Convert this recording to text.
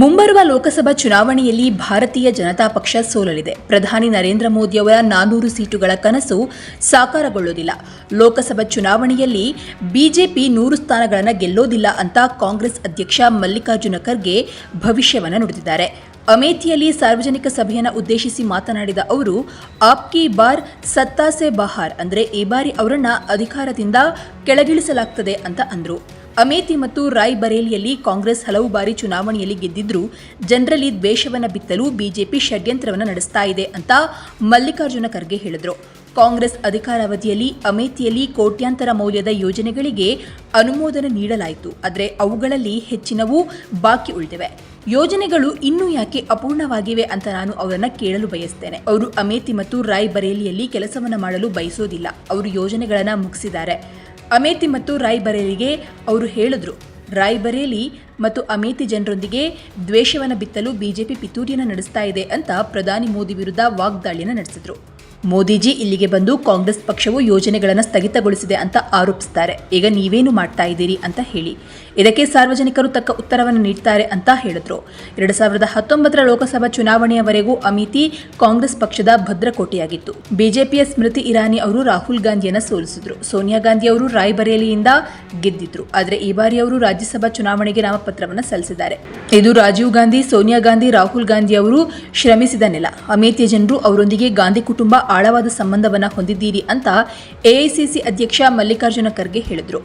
ಮುಂಬರುವ ಲೋಕಸಭಾ ಚುನಾವಣೆಯಲ್ಲಿ ಭಾರತೀಯ ಜನತಾ ಪಕ್ಷ ಸೋಲಲಿದೆ. ಪ್ರಧಾನಿ ನರೇಂದ್ರ ಮೋದಿಯವರ ನಾನೂರು ಸೀಟುಗಳ ಕನಸು ಸಾಕಾರಗೊಳ್ಳುವುದಿಲ್ಲ. ಲೋಕಸಭಾ ಚುನಾವಣೆಯಲ್ಲಿ ಬಿಜೆಪಿ ನೂರು ಸ್ಥಾನಗಳನ್ನು ಗೆಲ್ಲೋದಿಲ್ಲ ಅಂತ ಕಾಂಗ್ರೆಸ್ ಅಧ್ಯಕ್ಷ ಮಲ್ಲಿಕಾರ್ಜುನ ಖರ್ಗೆ ಭವಿಷ್ಯವನ್ನು ನುಡಿದಿದ್ದಾರೆ. ಅಮೇಥಿಯಲ್ಲಿ ಸಾರ್ವಜನಿಕ ಸಭೆಯನ್ನು ಉದ್ದೇಶಿಸಿ ಮಾತನಾಡಿದ ಅವರು ಆಪ್ಕಿ ಬಾರ್ ಸತ್ತಾಸೆ ಬಹಾರ್ ಅಂದರೆ ಈ ಬಾರಿ ಅವರನ್ನ ಅಧಿಕಾರದಿಂದ ಕೆಳಗಿಳಿಸಲಾಗ್ತದೆ ಅಂತ ಅಂದ್ರು. ಅಮೇಥಿ ಮತ್ತು ರಾಯ್ ಬರೇಲಿಯಲ್ಲಿ ಕಾಂಗ್ರೆಸ್ ಹಲವು ಬಾರಿ ಚುನಾವಣೆಯಲ್ಲಿ ಗೆದ್ದಿದ್ರೂ ಜನರಲ್ಲಿ ದ್ವೇಷವನ್ನು ಬಿತ್ತಲು ಬಿಜೆಪಿ ಷಡ್ಯಂತ್ರವನ್ನು ನಡೆಸ್ತಾ ಇದೆ ಅಂತ ಮಲ್ಲಿಕಾರ್ಜುನ ಖರ್ಗೆ ಹೇಳಿದರು. ಕಾಂಗ್ರೆಸ್ ಅಧಿಕಾರಾವಧಿಯಲ್ಲಿ ಅಮೇಥಿಯಲ್ಲಿ ಕೋಟ್ಯಾಂತರ ಮೌಲ್ಯದ ಯೋಜನೆಗಳಿಗೆ ಅನುಮೋದನೆ ನೀಡಲಾಯಿತು. ಆದರೆ ಅವುಗಳಲ್ಲಿ ಹೆಚ್ಚಿನವು ಬಾಕಿ ಉಳಿದಿವೆ. ಯೋಜನೆಗಳು ಇನ್ನೂ ಯಾಕೆ ಅಪೂರ್ಣವಾಗಿವೆ ಅಂತ ನಾನು ಅವರನ್ನು ಕೇಳಲು ಬಯಸ್ತೇನೆ. ಅವರು ಅಮೇಥಿ ಮತ್ತು ರಾಯ್ ಬರೇಲಿಯಲ್ಲಿ ಕೆಲಸವನ್ನು ಮಾಡಲು ಬಯಸೋದಿಲ್ಲ. ಅವರು ಯೋಜನೆಗಳನ್ನು ಮುಗಿಸಿದ್ದಾರೆ. ಅಮೇಥಿ ಮತ್ತು ರಾಯ್ಬರೇಲಿಗೆ ಅವರು ಹೇಳಿದ್ರು. ರಾಯ್ಬರೇಲಿ ಮತ್ತು ಅಮೇತಿ ಜನರೊಂದಿಗೆ ದ್ವೇಷವನ್ನು ಬಿತ್ತಲು ಬಿಜೆಪಿ ಪಿತೂರಿಯನ್ನು ನಡೆಸ್ತಾ ಇದೆ ಅಂತ ಪ್ರಧಾನಿ ಮೋದಿ ವಿರುದ್ಧ ವಾಗ್ದಾಳಿಯನ್ನು ನಡೆಸಿದ್ರು. ಮೋದಿಜಿ ಇಲ್ಲಿಗೆ ಬಂದು ಕಾಂಗ್ರೆಸ್ ಪಕ್ಷವು ಯೋಜನೆಗಳನ್ನು ಸ್ಥಗಿತಗೊಳಿಸಿದೆ ಅಂತ ಆರೋಪಿಸ್ತಾರೆ. ಈಗ ನೀವೇನು ಮಾಡ್ತಾ ಇದ್ದೀರಿ ಅಂತ ಹೇಳಿ. ಇದಕ್ಕೆ ಸಾರ್ವಜನಿಕರು ತಕ್ಕ ಉತ್ತರವನ್ನು ನೀಡ್ತಾರೆ ಅಂತ ಹೇಳಿದ್ರು. ಎರಡು ಸಾವಿರದ ಹತ್ತೊಂಬತ್ತರ ಲೋಕಸಭಾ ಚುನಾವಣೆಯವರೆಗೂ ಅಮಿತಿ ಕಾಂಗ್ರೆಸ್ ಪಕ್ಷದ ಭದ್ರಕೋಟೆಯಾಗಿತ್ತು. ಬಿಜೆಪಿಯ ಸ್ಮೃತಿ ಇರಾನಿ ಅವರು ರಾಹುಲ್ ಗಾಂಧಿಯನ್ನು ಸೋಲಿಸಿದ್ರು. ಸೋನಿಯಾ ಗಾಂಧಿ ಅವರು ರಾಯ್ಬರೇಲಿಯಿಂದ ಗೆದ್ದಿದ್ರು. ಆದರೆ ಈ ಬಾರಿ ಅವರು ರಾಜ್ಯಸಭಾ ಚುನಾವಣೆಗೆ ನಾಮಪತ್ರವನ್ನು ಸಲ್ಲಿಸಿದ್ದಾರೆ. ಇದು ರಾಜೀವ್ ಗಾಂಧಿ, ಸೋನಿಯಾ ಗಾಂಧಿ, ರಾಹುಲ್ ಗಾಂಧಿ ಅವರು ಶ್ರಮಿಸಿದ ನೆಲ. ಅಮೇಥಿಯ ಜನರು ಅವರೊಂದಿಗೆ ಗಾಂಧಿ ಕುಟುಂಬ ಆಳವಾದ ಸಂಬಂಧವನ್ನು ಹೊಂದಿದ್ದೀರಿ ಅಂತ ಎಐಸಿಸಿ ಅಧ್ಯಕ್ಷ ಮಲ್ಲಿಕಾರ್ಜುನ ಖರ್ಗೆ ಹೇಳಿದ್ರು.